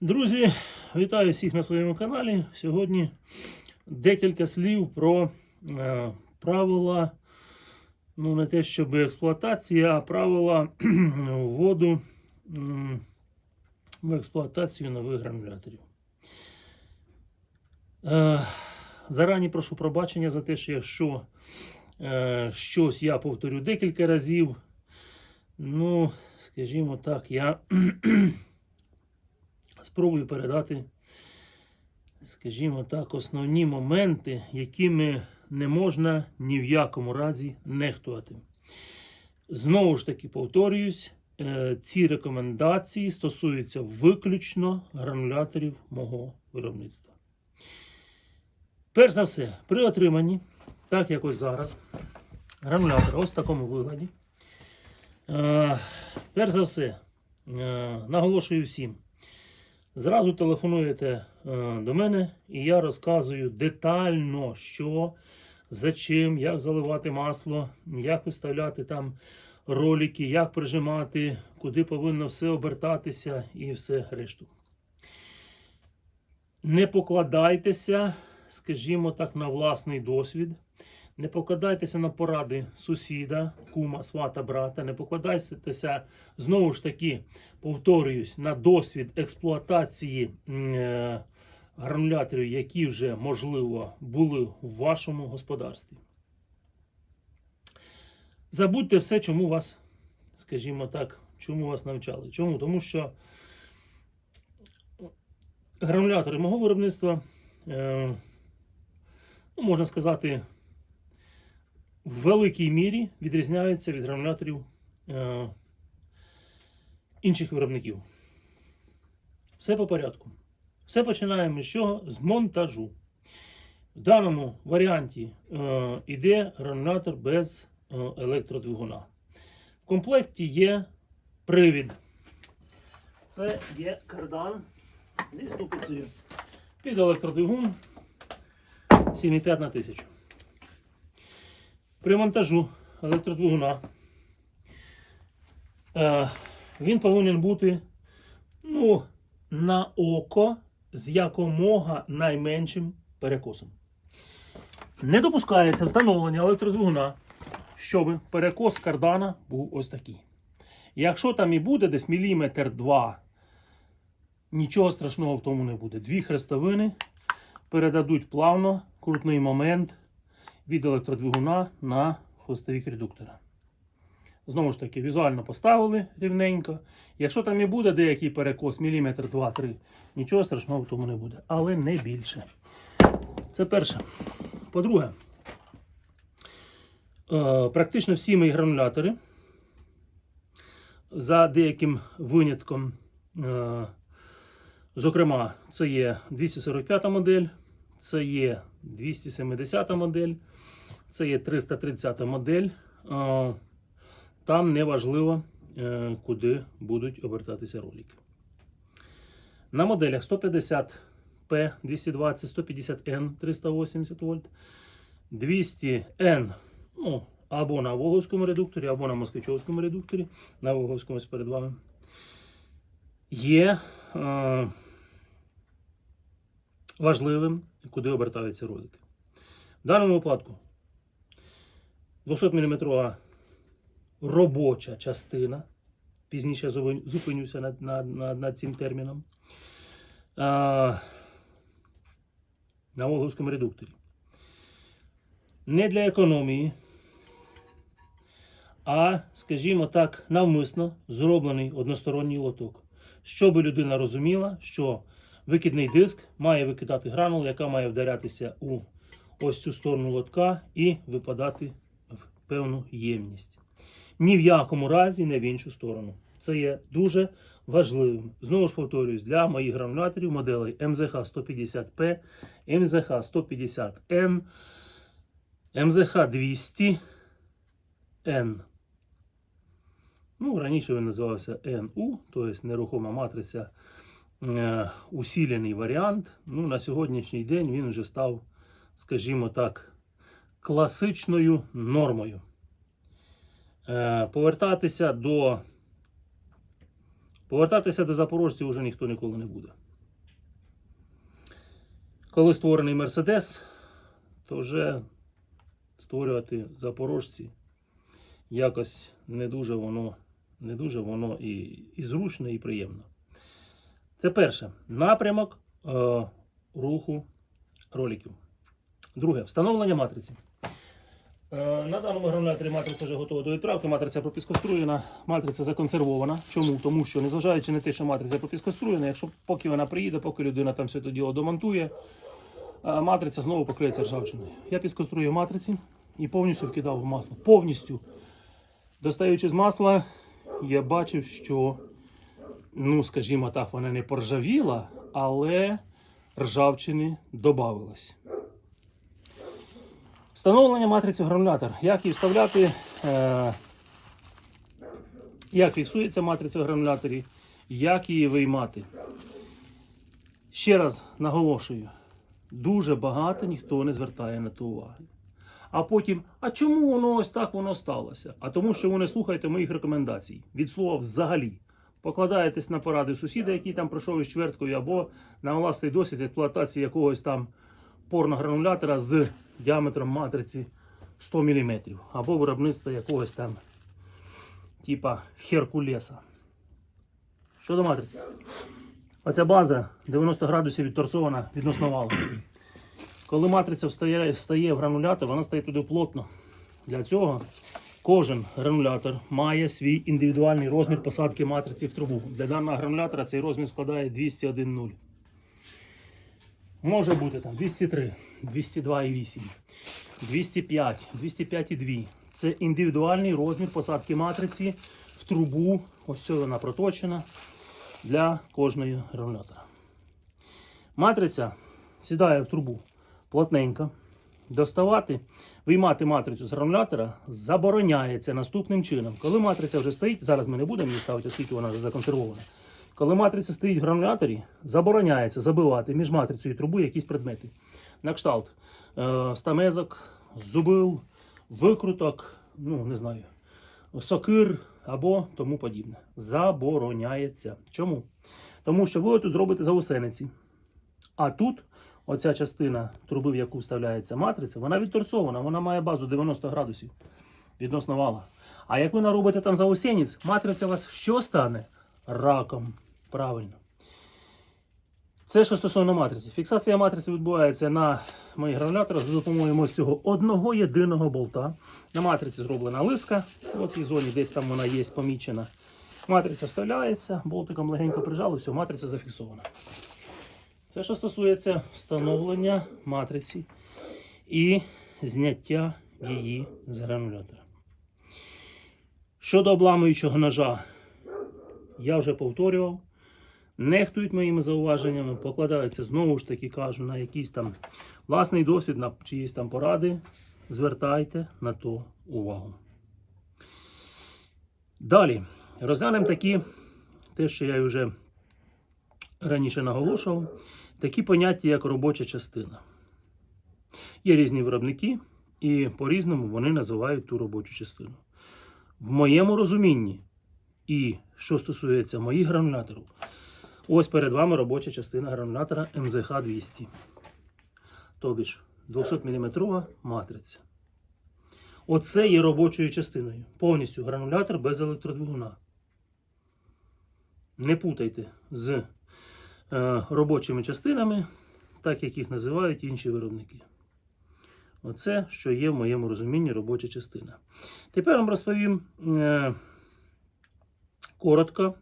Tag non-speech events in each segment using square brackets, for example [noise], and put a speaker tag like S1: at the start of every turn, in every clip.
S1: Друзі, вітаю всіх на своєму каналі. Сьогодні декілька слів про е, правила, ну не те, щоб експлуатації, а правила [clears throat] вводу м, в експлуатацію нових грануляторів. Е, зарані прошу пробачення за те, що якщо е, щось я повторю декілька разів. Ну, скажімо так, я [clears throat] спробую передати, скажімо так, основні моменти, якими не можна ні в якому разі нехтувати. Знову ж таки, повторююсь, е, ці рекомендації стосуються виключно грануляторів мого виробництва. Перш за все, при отриманні, так як ось зараз, гранулятора ось в такому вигляді. Е, Перш за все, е, наголошую всім. Зразу телефонуєте е, до мене, і я розказую детально, що, за чим, як заливати масло, як виставляти там ролики, як прижимати, куди повинно все обертатися і все решту. Не покладайтеся, скажімо так, на власний досвід. Не покладайтеся на поради сусіда, кума, свата, брата. Не покладайтеся знову ж таки, повторююсь, на досвід експлуатації е, грануляторів, які вже, можливо, були в вашому господарстві. Забудьте все, чому вас, скажімо так, чому вас навчали. Чому? Тому що гранулятори мого виробництва, е, ну, можна сказати, в великій мірі відрізняються від грануляторів е, інших виробників. Все по порядку. Все починаємо з чого? З монтажу. В даному варіанті е, йде гранулятор без е, електродвигуна. В комплекті є привід. Це є кардан зі ступицею під електродвигун 7,5 на 1000. При монтажу електродвигуна е, він повинен бути ну, на око з якомога найменшим перекосом. Не допускається встановлення електродвигуна, щоб перекос кардана був ось такий. Якщо там і буде десь міліметр два, нічого страшного в тому не буде. Дві хрестовини передадуть плавно крутний момент від електродвигуна на хвостовик редуктора. Знову ж таки, візуально поставили рівненько. Якщо там і буде деякий перекос, міліметр 2-3, нічого страшного в тому не буде. Але не більше. Це перше. По-друге, е, практично всі мої гранулятори, за деяким винятком, е, зокрема, це є 245 модель, це є 270 модель, це є 330 модель. Там не важливо, е, куди будуть обертатися ролики. На моделях 150P 220, 150N 380 вольт, 200N ну, або на Волговському редукторі, або на Москвичовському редукторі. На Волговському перед вами. Є е, важливим, куди обертаються ролики. В даному випадку 200 мм робоча частина. Пізніше зупинюся над, над, над, над цим терміном. А, на Волговському редукторі. Не для економії, а, скажімо так, навмисно зроблений односторонній лоток. Щоб людина розуміла, що викидний диск має викидати гранулу, яка має вдарятися у ось цю сторону лотка і випадати в певну ємність. Ні в якому разі не в іншу сторону. Це є дуже важливим. Знову ж повторюсь, для моїх грануляторів моделей МЗХ 150P, МЗХ 150N, МЗХ 200N. Ну, раніше він називався НУ, тобто нерухома матриця, е, усилений варіант. Ну, на сьогоднішній день він вже став, скажімо так, класичною нормою. Е, повертатися до повертатися до запорожців вже ніхто ніколи не буде. коли створений Мерседес, то вже створювати запорожці якось не дуже воно, не дуже воно і, і зручно, і приємно. Це перше. Напрямок е, руху роликів. Друге встановлення матриці. Е, На даному грануляторі матриця вже готова до відправки. Матриця пропіскоструєна, матриця законсервована. Чому? Тому що, незважаючи на те, що матриця пропіскоструєна, якщо поки вона приїде, поки людина там все діло домонтує, е, матриця знову покриється ржавчиною. Я піскострую матриці і повністю вкидав в масло. Повністю. Достаючи з масла, я бачив, що, ну, скажімо так, вона не поржавіла, але ржавчини додавилось. Встановлення матриці в гранулятор. Як її вставляти, е, як фіксується матриця в грануляторі, як її виймати. Ще раз наголошую, дуже багато ніхто не звертає на то уваги. А потім, а чому воно ось так воно сталося? А тому, що ви не слухаєте моїх рекомендацій. Від слова взагалі. Покладаєтесь на поради сусіда, який там пройшов із чверткою, або на власний досвід експлуатації якогось там порногранулятора з діаметром матриці 100 мм, або виробництва якогось там типа Херкулеса. Щодо матриці. Оця база 90 градусів відторцована відносно валу. Коли матриця встає, встає в гранулятор, вона стає туди плотно. Для цього кожен гранулятор має свій індивідуальний розмір посадки матриці в трубу. Для даного гранулятора цей розмір складає 201,0. Може бути там 203, 202,8, 205, 205,2. Це індивідуальний розмір посадки матриці в трубу. Ось вона проточена для кожної гранулятора. Матриця сідає в трубу плотненько. Доставати, виймати матрицю з гранулятора забороняється наступним чином. Коли матриця вже стоїть, зараз ми не будемо її ставити, оскільки вона вже законсервована. Коли матриця стоїть в грануляторі, забороняється забивати між матрицею і трубою якісь предмети. На кшталт е, стамезок, зубил, викруток, ну не знаю, сокир або тому подібне. Забороняється. Чому? Тому що ви тут зробите заусениці. А тут оця частина труби, в яку вставляється матриця, вона відторцована, вона має базу 90 градусів відносно вала. А як ви наробите там заусениць, матриця у вас що стане? Раком. Правильно. Це що стосовно матриці. Фіксація матриці відбувається на моїх грануляторах за допомогою цього одного єдиного болта. На матриці зроблена лиска. В цій зоні десь там вона є помічена. Матриця вставляється, болтиком легенько прижали, все, матриця зафіксована. Це що стосується встановлення матриці і зняття її з гранулятора. Щодо обламуючого ножа, я вже повторював. Нехтують моїми зауваженнями, покладаються знову ж таки кажу на якийсь там власний досвід, на чиїсь там поради. Звертайте на то увагу. Далі розглянемо такі, те, що я вже раніше наголошував, такі поняття, як робоча частина. Є різні виробники, і по-різному вони називають ту робочу частину. В моєму розумінні, і що стосується моїх грануляторів, ось перед вами робоча частина гранулятора МЗХ 200. Тобі ж 200 мм матриця. Оце є робочою частиною. Повністю гранулятор без електродвигуна. Не путайте з робочими частинами, так як їх називають інші виробники. Оце, що є в моєму розумінні робоча частина. Тепер вам розповім е, коротко.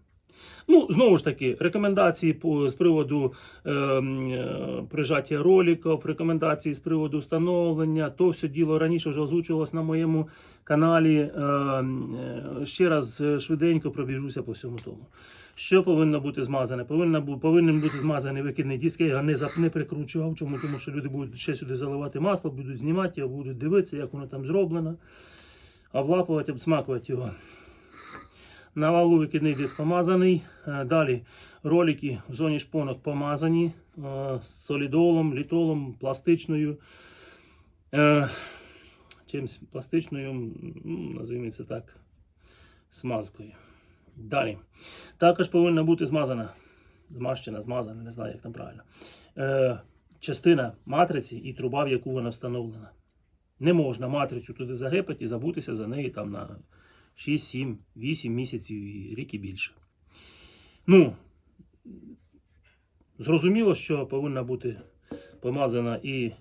S1: Ну, знову ж таки, рекомендації по, з приводу е, е, прижаття роликів, рекомендації з приводу встановлення. То все діло раніше вже озвучувалось на моєму каналі. Е, е, ще раз е, швиденько пробіжуся по всьому тому. Що повинно бути змазане? Повинно повинен бути змазаний викидний диск. Я його не, зап- не прикручував. Чому? Тому що люди будуть ще сюди заливати масло, будуть знімати будуть дивитися, як воно там зроблено, облапувати, обсмакувати його. На валу викидний диск помазаний. Е, Далі ролики в зоні шпонок помазані е, з солідолом, літолом, пластичною. е, Чимсь пластичною, називаємо це так, смазкою. Далі. Також повинна бути змазана, змащена, змазана, не знаю, як там правильно. Частина матриці і труба, в яку вона встановлена. Не можна матрицю туди загепати і забутися за неї там на 6, 7, 8 місяців і рік і більше. Ну, зрозуміло, що повинна бути помазана і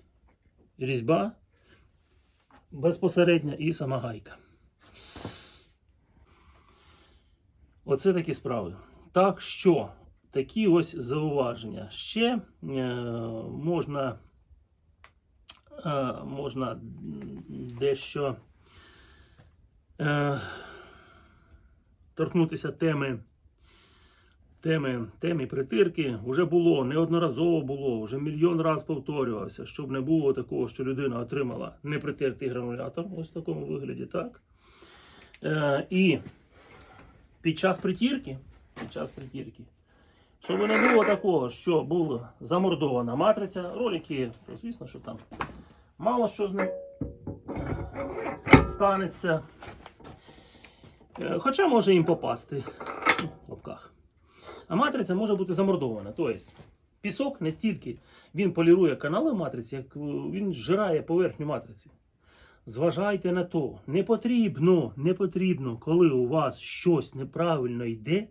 S1: різьба безпосередньо, і сама гайка. Оце такі справи. Так що, такі ось зауваження. Ще е, можна, е, можна дещо е, торкнутися теми. Теми, теми притирки вже було, неодноразово було, вже мільйон раз повторювався, щоб не було такого, що людина отримала непритертий гранулятор, ось в такому вигляді, так. Е, і під час притірки, під час притірки, щоб не було такого, що була замордована матриця, ролики, то звісно, що там мало що з ним станеться. Е, Хоча може їм попасти в лапках. А матриця може бути замордована. Тобто пісок не стільки він полірує канали матриці, як е, він зжирає поверхню матриці. Зважайте на то, не потрібно, не потрібно, коли у вас щось неправильно йде,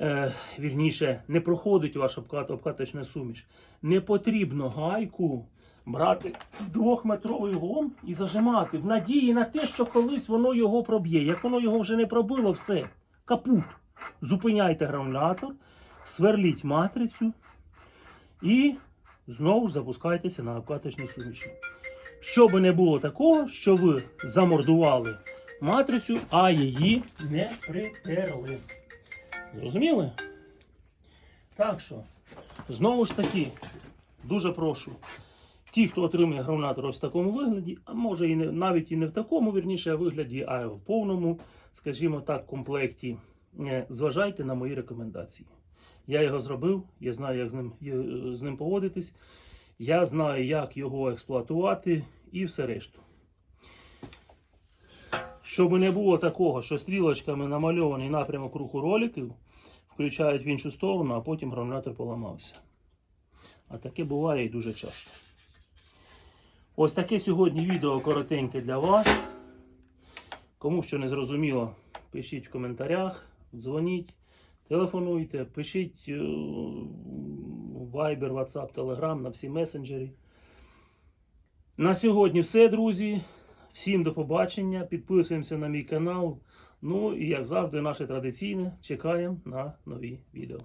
S1: е, вірніше, не проходить ваша обкат, обкаточна суміш, не потрібно гайку брати двохметровий лом і зажимати в надії на те, що колись воно його проб'є. Як воно його вже не пробило, все, капут. Зупиняйте гранулятор, сверліть матрицю і знову ж запускайтеся на обкаточній суміші. Щоб не було такого, що ви замордували матрицю, а її не притерли. Зрозуміли? Так що, знову ж таки, дуже прошу. Ті, хто отримує гранулятор ось в такому вигляді, а може і не, навіть і не в такому вірніше вигляді, а в повному, скажімо так, комплекті, е, зважайте на мої рекомендації. Я його зробив, я знаю, як з ним, е, з ним поводитись, я знаю, як його експлуатувати і все решту. Щоб не було такого, що стрілочками намальований напрямок руху роликів, включають в іншу сторону, а потім гранулятор поламався. А таке буває і дуже часто. Ось таке сьогодні відео коротеньке для вас. Кому що не зрозуміло, пишіть в коментарях, дзвоніть, телефонуйте, пишіть е, Viber, WhatsApp, Telegram на всі месенджері. На сьогодні все, друзі. Всім до побачення. Підписуємося на мій канал. Ну і як завжди, наше традиційне. Чекаємо на нові відео.